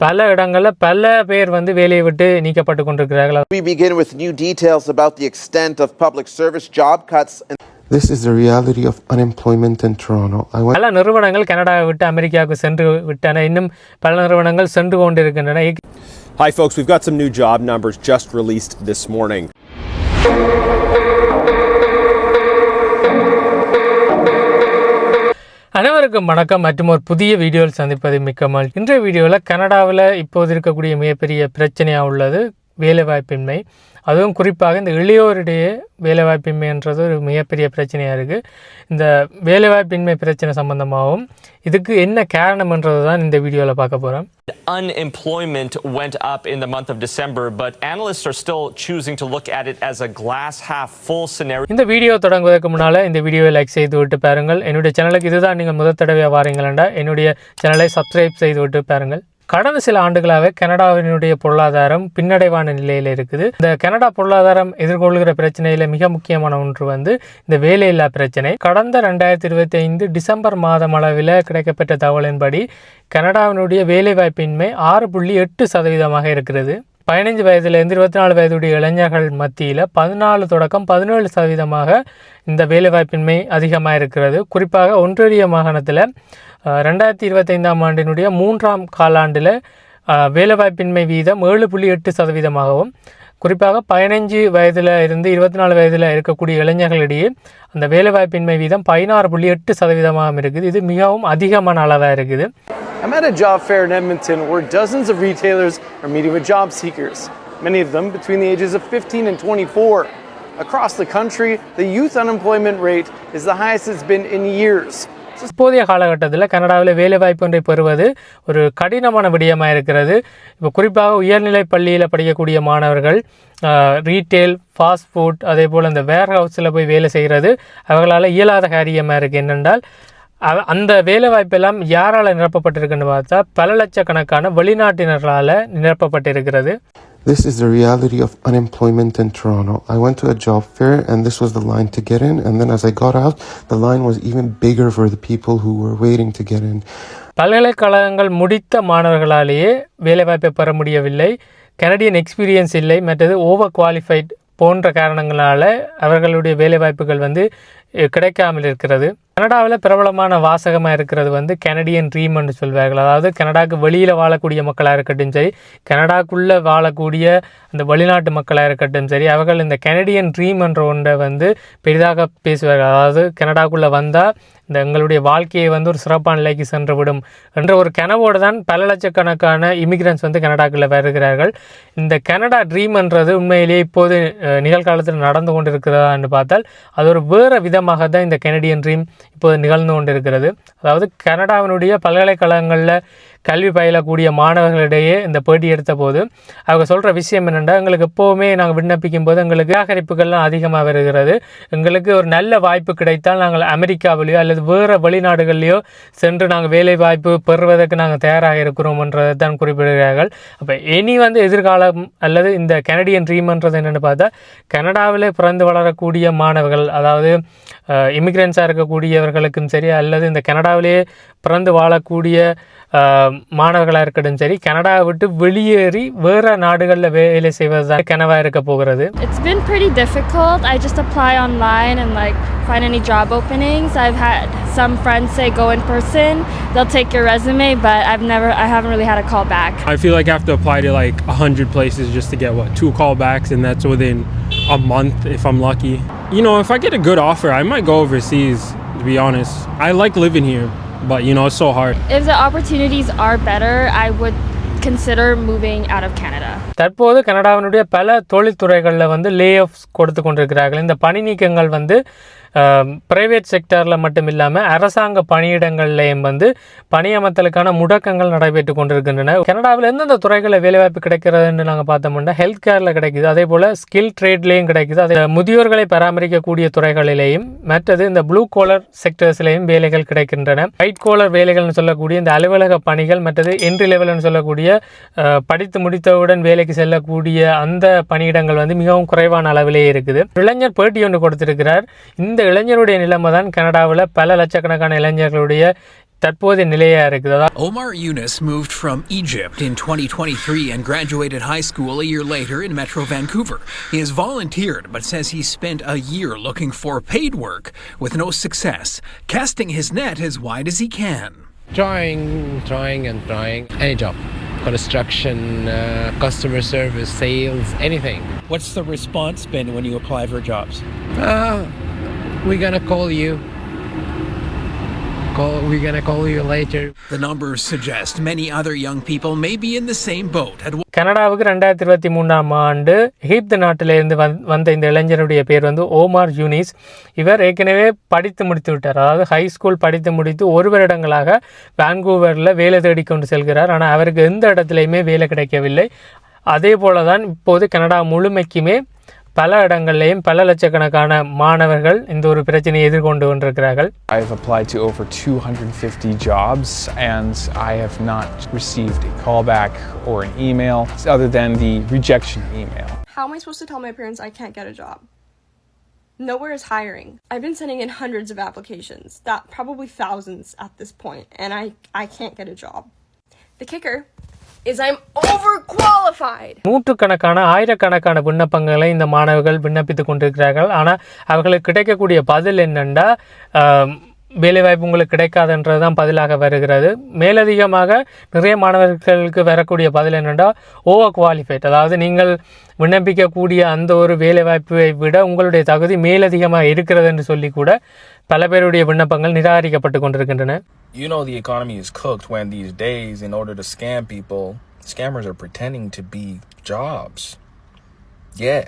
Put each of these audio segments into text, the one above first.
பல இடங்களில் பல பேர் வந்து வேலையை விட்டு நீக்கப்பட்டு கொண்டிருக்கிறார்கள் We begin with new details about the extent of public service job cuts and This is the reality of unemployment in Toronto. I went பல நிறுவனங்கள் கனடாவை விட்டு அமெரிக்காவுக்கு சென்று விட்டன இன்னும் பல நிறுவனங்கள் சென்று கொண்டிருக்கின்றன Hi, folks. We've got some new job numbers just released this morning. அனைவருக்கும் வணக்கம். மற்றும் ஒரு புதிய வீடியோவில் சந்திப்பது மிக்கமல் இன்றைய வீடியோவில் கனடாவில் இப்போது இருக்கக்கூடிய மிகப்பெரிய பிரச்சனையாக உள்ளது. வேலைவாய்ப்பின்மை. அதுவும் குறிப்பாக இந்த இளையோரிடையே வேலைவாய்ப்பின்மைன்றது ஒரு மிகப்பெரிய பிரச்சனையாக இருக்குது இந்த வேலைவாய்ப்பின்மை பிரச்சனை சம்பந்தமாகவும் இதுக்கு என்ன காரணம்ன்றது தான் இந்த வீடியோவில் பார்க்க போகிறோம் Unemployment went up in the month of December, but analysts are still choosing to look at it as a glass half full scenario. இந்த வீடியோ தொடங்குவதற்கு முன்னால் இந்த வீடியோவை லைக் செய்து விட்டு பாருங்கள். என்னுடைய சேனலுக்கு இதுதான் நீங்கள் முதல் தடவையாக வாரீங்களா என்னுடைய சேனலை சப்ஸ்கிரைப் செய்து விட்டு பாருங்கள். கடந்த சில ஆண்டுகளாகவே கனடாவினுடைய பொருளாதாரம் பின்னடைவான நிலையில் இருக்குது. இந்த கனடா பொருளாதாரம் எதிர்கொள்கிற பிரச்சனையில் மிக முக்கியமான ஒன்று வந்து இந்த வேலையில்லா பிரச்சனை. கடந்த ரெண்டாயிரத்தி இருபத்தி ஐந்து டிசம்பர் மாதம் அளவில் கிடைக்கப்பட்ட தகவலின்படி கனடாவினுடைய வேலைவாய்ப்பின்மை ஆறு புள்ளி எட்டு சதவீதமாக இருக்கிறது. பதினைஞ்சு வயதுலேருந்து இருபத்தி நாலு வயதுடைய இளைஞர்கள் மத்தியில் பதினாலு தொடக்கம் பதினேழு சதவீதமாக இந்த வேலைவாய்ப்பின்மை அதிகமாக இருக்கிறது குறிப்பாக ஒன்றிய மாகாணத்தில் ரெண்டாயிரத்தி இருபத்தைந்தாம் ஆண்டினுடைய மூன்றாம் காலாண்டில் வேலைவாய்ப்பின்மை வீதம் ஏழு புள்ளி எட்டு சதவீதமாகவும் குறிப்பாக பதினைஞ்சு வயதில் இருந்து இருபத்தி நாலு வயதில் இருக்கக்கூடிய இளைஞர்களிடையே அந்த வேலைவாய்ப்பின்மை வீதம் பதினாறு புள்ளி எட்டு சதவீதமாகவும் இருக்குது இது மிகவும் அதிகமான அளவாக இருக்குது I'm at a job fair in Edmonton where dozens of retailers are meeting with job seekers, many of them between the ages of 15 and 24. Across the country, the youth unemployment rate is the highest it's been in years. இப்போதைய காலகட்டத்தில் கனடாவில் வேலைவாய்ப்பு ஒன்றை பெறுவது ஒரு கடினமான விடயமாக இருக்கிறது. இப்போ குறிப்பாக உயர்நிலை பள்ளியில் படிக்கக்கூடிய மாணவர்கள் ரீட்டெயில் ஃபாஸ்ட் ஃபுட் அதே போல் இந்த வேர் ஹவுஸில் போய் வேலை செய்கிறது அவர்களால் இயலாத காரியமாக இருக்குது என்னென்றால் அந்த வேலைவாய்ப்பெல்லாம் யாரால் நிரப்பப்பட்டிருக்குன்னு பார்த்தா பல லட்சக்கணக்கான வெளிநாட்டினர்களால் நிரப்பப்பட்டிருக்கிறது. This is the reality of unemployment in Toronto. I went to a job fair and this was the line to get in. And then as I got out, the line was even bigger for the people who were waiting to get in. பல்கலைக்கழகங்கள் முடித்த மாணவர்களாலேயே வேலைவாய்ப்பை பெற முடியவில்லை Canadian experience இல்லை மற்றது over qualified போன்ற காரணங்களால் அவர்களுடைய வேலைவாய்ப்புகள் வந்து கிடைக்காமல் இருக்கிறது கனடாவில் பிரபலமான வாசகமாக இருக்கிறது வந்து கனடியன் ட்ரீம்னு சொல்வார்கள். அதாவது கனடாவுக்கு வெளியில் வாழக்கூடிய மக்களாக இருக்கட்டும் சரி கனடாக்குள்ளே வாழக்கூடிய அந்த வெளிநாட்டு மக்களாக இருக்கட்டும் சரி அவர்கள் இந்த கெனடியன் ட்ரீம் என்ற ஒன்றை வந்து பெரிதாக பேசுவார்கள். அதாவது கனடாக்குள்ளே வந்தால் இந்த எங்களுடைய வாழ்க்கையை வந்து ஒரு சிறப்பான நிலைக்கு சென்று விடும் என்ற ஒரு கனவோடு தான் பல லட்சக்கணக்கான இமிகிரன்ஸ் வந்து கனடாக்குள்ளே வருகிறார்கள். இந்த கனடா ட்ரீம்ன்றது உண்மையிலேயே இப்போது நிகழ்காலத்தில் நடந்து கொண்டிருக்கிறதான்னு பார்த்தால் அது ஒரு வேறு விதமாக தான் இந்த கெனடியன் ட்ரீம் இப்போது நிகழ்ந்து கொண்டிருக்கிறது. அதாவது கனடாவினுடைய பல்கலைக்கழகங்களில் கல்வி பயிலக்கூடிய மாணவர்களிடையே இந்த பேட்டி எடுத்த போது அவங்க சொல்கிற விஷயம் என்னென்னா எங்களுக்கு எப்போவுமே நாங்கள் விண்ணப்பிக்கும் போது எங்களுக்கு நிராகரிப்புகள்லாம் அதிகமாக வருகிறது. எங்களுக்கு ஒரு நல்ல வாய்ப்பு கிடைத்தால் நாங்கள் அமெரிக்காவிலேயோ அல்லது வேறு வெளிநாடுகள்லையோ சென்று நாங்கள் வேலை வாய்ப்பு பெறுவதற்கு நாங்கள் தயாராக இருக்கிறோம்ன்றதை தான் குறிப்பிடுகிறார்கள். அப்போ இனி வந்து எதிர்காலம் அல்லது இந்த கனடியன் ட்ரீம்ன்றது என்னென்னு பார்த்தா கனடாவிலே பிறந்து வளரக்கூடிய மாணவர்கள் அதாவது இமிக்ரெண்ட்ஸாக இருக்கக்கூடியவர்களுக்கும் சரி அல்லது இந்த கனடாவிலேயே பிறந்து வாழக்கூடிய மாணவர்களாக இருக்கட்டும் சரி கனடாவை விட்டு வெளியேறி வேறு நாடுகளில் வேலை செய்வது தான் கனவாக இருக்க போகிறது It's been pretty difficult. I just apply online and like find any job openings. I've had some friends say go in person. They'll take your resume, but I've never I haven't really had a call back. I feel like I have to apply to like a hundred places just to get what two callbacks, and that's within a month if I'm lucky. You know, if I get a good offer, I might go overseas. To be honest, I like living here, But you know it's so hard. If the opportunities are better, I would consider moving out of Canada. தற்போது கனடாவினுடைய பல தொழில்துறைகளில் வந்து லே of கொடுத்து கொண்டிருக்கிறார்கள் இந்த பணி நீக்கங்கள் வந்து private செக்டரில் மட்டும் இல்லாமல் அரசாங்க பணியிடங்கள்லேயும் வந்து பணியமர்த்தலுக்கான முடக்கங்கள் நடைபெற்று கொண்டிருக்கின்றன. கனடாவில் எந்தெந்த துறைகளில் வேலைவாய்ப்பு கிடைக்கிறதுன்னு நாங்கள் பார்த்தோம்னா ஹெல்த் கேரில் கிடைக்குது. அதே போல் ஸ்கில் ட்ரேட்லேயும் கிடைக்குது. அதே முதியோர்களை பராமரிக்கக்கூடிய துறைகளிலேயும் மற்றது இந்த ப்ளூ கோலர் செக்டர்ஸ்லேயும் வேலைகள் கிடைக்கின்றன. ஒயிட் கோலர் வேலைகள்னு சொல்லக்கூடிய இந்த அலுவலக பணிகள் மற்றது என்ட்ரி லெவல்னு சொல்லக்கூடிய படித்து முடித்தவுடன் வேலைக்கு செல்லக்கூடிய அந்த பணியிடங்கள் வந்து மிகவும் குறைவான அளவிலே இருக்குது. இளைஞர் பேட்டி ஒன்று கொடுத்திருக்கிறார். இந்த இளைஞருடைய நிலைமை தான் கனடாவில் பல லட்சக்கணக்கான இளைஞர்களுடைய தற்போதைய நிலையாக இருக்குது அதாவது Omar Yunus moved from Egypt in 2023 and graduated high school a year later in Metro Vancouver. He has volunteered but says he spent a year looking for paid work with no success, casting his net as wide as he can. Trying, trying, and trying. Any job. Construction, uh, customer service, sales, anything. What's the response been when you apply for jobs? Uh, we're gonna call you. Call, we're gonna call you later. The numbers suggest many other young people may be in the same boat at கனடாவுக்கு ரெண்டாயிரத்தி இருபத்தி மூணாம் ஆண்டு எகிப்து நாட்டிலிருந்து வந் வந்த இந்த இளைஞருடைய பேர் வந்து ஓமார் யூனிஸ் இவர் ஏற்கனவே படித்து முடித்து விட்டார் அதாவது ஹை ஸ்கூல் படித்து முடித்து ஒரு வருடங்களாக வான்கூவரில் வேலை தேடிக்கொண்டு செல்கிறார் ஆனால் அவருக்கு எந்த இடத்துலையுமே வேலை கிடைக்கவில்லை அதே போல தான் இப்போது கனடா முழுமைக்குமே பல இடங்கள்லையும் பல லட்சக்கணக்கான மாணவர்கள் இந்த ஒரு பிரச்சனையை எதிர்கொண்டு கொண்டிருக்கிறார்கள் I've applied to over 250 jobs and I have not received a callback or an email other than the rejection email. How am I supposed to tell my parents I can't get a job? Nowhere is hiring. I've been sending in hundreds of applications, that probably thousands at this point, and I, I can't get a job. The kicker is I'm overqualified நூற்றுக்கணக்கான ஆயிரக்கணக்கான விண்ணப்பங்களை இந்த மாணவர்கள் விண்ணப்பித்து கொண்டிருக்கிறார்கள். ஆனால் அவர்களுக்கு கிடைக்கக்கூடிய பதில் என்னென்னா வேலைவாய்ப்பு உங்களுக்கு கிடைக்காதுன்றது தான் பதிலாக வருகிறது. மேலதிகமாக நிறைய மாணவர்களுக்கு வரக்கூடிய பதில் என்னென்னா ஓவர் குவாலிஃபைட் அதாவது நீங்கள் விண்ணப்பிக்கக்கூடிய அந்த ஒரு வேலைவாய்ப்பை விட உங்களுடைய தகுதி மேலதிகமாக இருக்கிறது என்று சொல்லி கூட பல பேருடைய விண்ணப்பங்கள் நிராகரிக்கப்பட்டு கொண்டிருக்கின்றன You know the economy is cooked when these days, in order to scam people, scammers are pretending to be jobs. Yeah.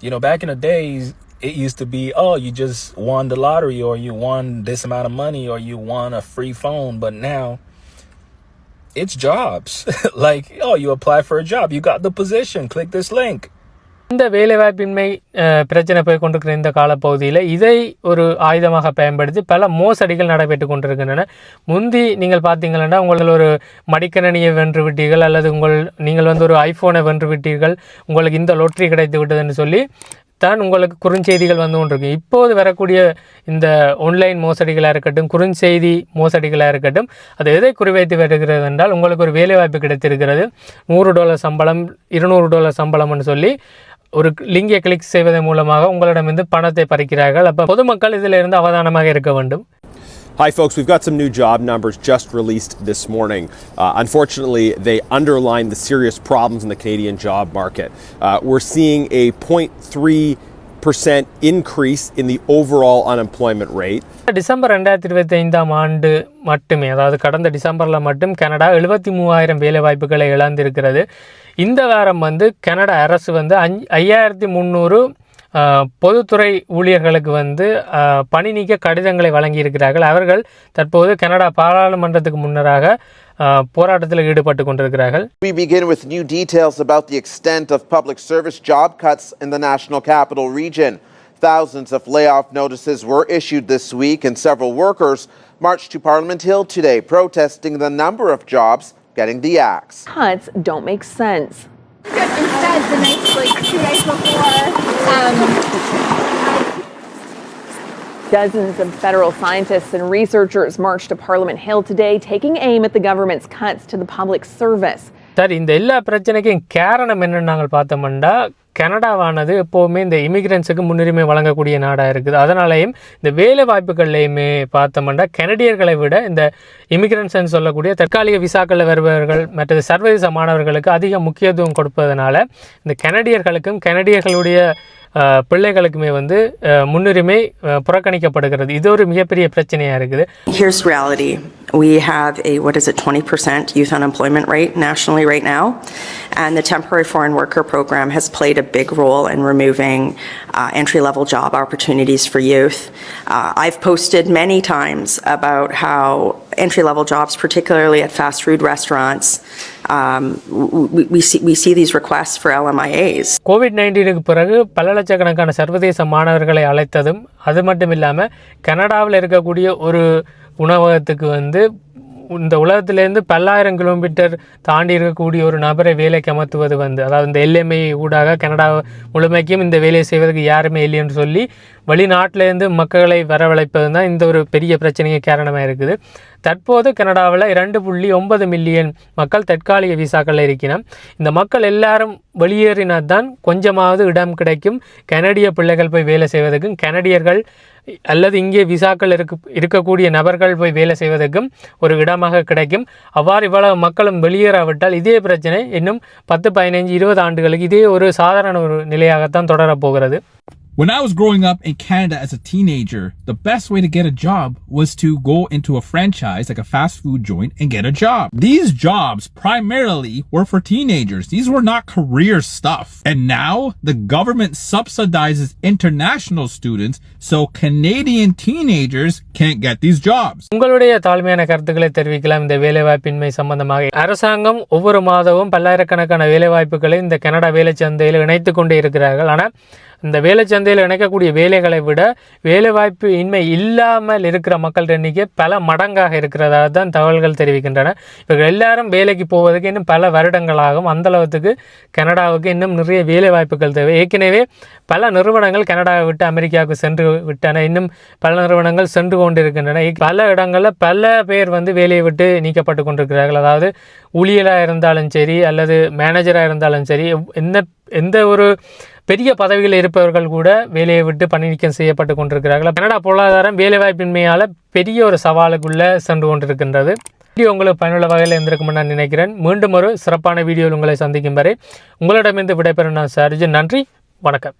You know, back in the days, it used to be, oh, you just won the lottery or you won this amount of money or you won a free phone. But now it's jobs. like, oh, you apply for a job, you got the position, click this link. இந்த வேலைவாய்ப்பின்மை பிரச்சனை போய் கொண்டிருக்கிற இந்த காலப்பகுதியில் இதை ஒரு ஆயுதமாக பயன்படுத்தி பல மோசடிகள் நடைபெற்று கொண்டிருக்கின்றன. முந்தி நீங்கள் பார்த்தீங்கன்னா உங்கள் ஒரு மடிக்கணினியை வென்று விட்டீர்கள் அல்லது உங்கள் நீங்கள் வந்து ஒரு ஐஃபோனை வென்று விட்டீர்கள் உங்களுக்கு இந்த லொட்ரி கிடைத்து விட்டதுன்னு சொல்லி தான் உங்களுக்கு குறுஞ்செய்திகள் வந்து கொண்டிருக்கு இப்போது வரக்கூடிய இந்த ஆன்லைன் மோசடிகளாக இருக்கட்டும் குறுஞ்செய்தி மோசடிகளாக இருக்கட்டும் அது எதை குறிவைத்து வருகிறது என்றால் உங்களுக்கு ஒரு வேலைவாய்ப்பு கிடைத்திருக்கிறது. நூறு டாலர் சம்பளம் இருநூறு டாலர் சம்பளம்னு சொல்லி ஒரு லிங்கை கிளிக் செய்வதன் மூலமாக உங்களிடமிருந்து பணத்தை பறிக்கிறார்கள் அப்போ பொதுமக்கள் இதில் இருந்து அவதானமாக இருக்க வேண்டும் Hi, folks. We've got some new job numbers just released this morning. Uh, unfortunately, they underline the serious problems in the Canadian job market. Uh, we're seeing a 0.3% increase in the overall unemployment rate. December ரெண்டாயிரத்தி இருபத்தி ஐந்தாம் ஆண்டு மட்டுமே அதாவது கடந்த டிசம்பரில் மட்டும் Canada எழுபத்தி மூவாயிரம் வேலை வாய்ப்புகளை இழந்திருக்கிறது இந்த வாரம் வந்து கனடா அரசு வந்து அஞ் ஐயாயிரத்தி முந்நூறு ஆஹ், பொதுத்துறை ஊழியர்களுக்கு வந்து ஆஹ், பணி நீக்க கடிதங்களை வழங்கியிருக்கிறார்கள் அவர்கள் தற்போது கனடா பாராளுமன்றத்துக்கு முன்னராக ஆஹ், போராட்டத்தில் ஈடுபட்டு கொண்டிருக்கிறார்கள் We begin with new details about the extent of public service job cuts in the national capital region. Thousands of layoff notices were issued this week, and several workers marched to Parliament Hill today protesting the number of jobs getting the axe. Cuts don't make sense. Instead, the night, like two nights before, um, Dozens of federal scientists and researchers marched to Parliament Hill today, taking aim at the government's cuts to the public service. Sir இந்த எல்லா பிரச்சனைக்கும் காரணம் என்னன்னு நாங்கள் பார்த்தோம்னா கனடாவானது எப்போவுமே இந்த இமிகிரன்ஸுக்கு முன்னுரிமை வழங்கக்கூடிய நாடாக இருக்குது. அதனாலேயும் இந்த வேலை வாய்ப்புகள்லையுமே பார்த்தோம்னா கனடியர்களை விட இந்த இமிகிரன்ஸ்ன்னு சொல்லக்கூடிய தற்காலிக விசாக்களில் வருபவர்கள் மற்றது சர்வதேச மாணவர்களுக்கு அதிக முக்கியத்துவம் கொடுப்பதனால இந்த கனடியர்களுக்கும் கனடியர்களுடைய பிள்ளைகளுக்குமே வந்து அஹ், முன்னுரிமை அஹ், புறக்கணிக்கப்படுகிறது இது ஒரு மிகப்பெரிய பிரச்சனையாக இருக்குது Here's reality. We have a, what is it, 20% youth unemployment rate nationally right now. And the temporary foreign worker program has played a big role in removing uh, entry level job opportunities for youth. Uh, I've posted many times about how entry level jobs, particularly at fast food restaurants, um, we, we, see, we see these requests for LMIAs. Covid நைன்டீனுக்கு பிறகு பல லட்சக்கணக்கான சர்வதேச மாணவர்களை அழைத்ததும் அது மட்டும் இல்லாமல் கனடாவில் இருக்கக்கூடிய ஒரு உணவகத்துக்கு வந்து இந்த உலகத்திலேருந்து பல்லாயிரம் கிலோமீட்டர் தாண்டி இருக்கக்கூடிய ஒரு நபரை வேலைக்கு அமர்த்துவது வந்து அதாவது இந்த எல்எம்ஐ ஊடாக கனடா முழுமைக்கும் இந்த வேலையை செய்வதற்கு யாருமே இல்லைன்னு சொல்லி வெளிநாட்டிலேருந்து மக்களை வரவழைப்பது தான் இந்த ஒரு பெரிய பிரச்சனைக்கு காரணமாக இருக்குது. தற்போது கனடாவில் இரண்டு புள்ளி ஒன்பது மில்லியன் மக்கள் தற்காலிக விசாக்களில் இருக்கிறோம் இந்த மக்கள் எல்லாரும் வெளியேறினால் தான் கொஞ்சமாவது இடம் கிடைக்கும். கனடிய பிள்ளைகள் போய் வேலை செய்வதற்கும் கனடியர்கள் அல்லது இங்கே விசாக்கள் இருக்கு இருக்கக்கூடிய நபர்கள் போய் வேலை செய்வதற்கும் ஒரு இடமாக கிடைக்கும். அவ்வாறு இவ்வளவு மக்களும் வெளியேறாவிட்டால் இதே பிரச்சனை இன்னும் பத்து பதினைஞ்சு இருபது ஆண்டுகளுக்கு இதே ஒரு சாதாரண ஒரு நிலையாகத்தான் தொடரப் போகிறது. When I was growing up in Canada as a teenager, the best way to get a job was to go into a franchise like a fast food joint and get a job. These jobs primarily were for teenagers. These were not career stuff. And now the government subsidizes international students so Canadian teenagers can't get these jobs. உங்களுடைய தாழ்மையான கருத்துக்களை தெரிவிக்கலாம் இந்த வேலைவாய்ப்பின்மை சம்பந்தமாக அரசாங்கம் ஒவ்வொரு மாதமும் பல்லாயிரக்கணக்கான வேலைவாய்ப்புகளை இந்த கனடா வேலை சந்தையில் இணைத்து கொண்டே இருக்கிறார்கள் ஆனால் இந்த வேலை சந்தையில் இணைக்கக்கூடிய வேலைகளை விட வேலைவாய்ப்பு இன்மை இல்லாமல் இருக்கிற மக்கள் எண்ணிக்கை பல மடங்காக இருக்கிறதா தான் தகவல்கள் தெரிவிக்கின்றன. இவர்கள் எல்லாரும் வேலைக்கு போவதற்கு இன்னும் பல வருடங்களாகும். அந்த அளவுக்கு கனடாவுக்கு இன்னும் நிறைய வேலை வாய்ப்புகள் தேவை. ஏற்கனவே பல நிறுவனங்கள் கனடாவை விட்டு அமெரிக்காவுக்கு சென்று விட்டன. இன்னும் பல நிறுவனங்கள் சென்று கொண்டிருக்கின்றன. பல இடங்களில் பல பேர் வந்து வேலையை விட்டு நீக்கப்பட்டு கொண்டிருக்கிறார்கள். அதாவது ஊழியராக இருந்தாலும் சரி அல்லது மேனேஜராக இருந்தாலும் சரி எந்த எந்த ஒரு பெரிய பதவியில் இருப்பவர்கள் கூட வேலையை விட்டு பணி நீக்கம் செய்யப்பட்டு கொண்டிருக்கிறார்கள். கனடா பொருளாதாரம் வேலைவாய்ப்பின்மையால் பெரிய ஒரு சவாலுக்குள்ளே சென்று கொண்டிருக்கின்றது. வீடியோ உங்களுக்கு பயனுள்ள வகையில் இருந்திருக்கும்னு நான் நினைக்கிறேன். மீண்டும் ஒரு சிறப்பான வீடியோவில் உங்களை சந்திக்கும் வரை உங்களிடமிருந்து விடைபெறும் நான் சார்ஜி. நன்றி வணக்கம்.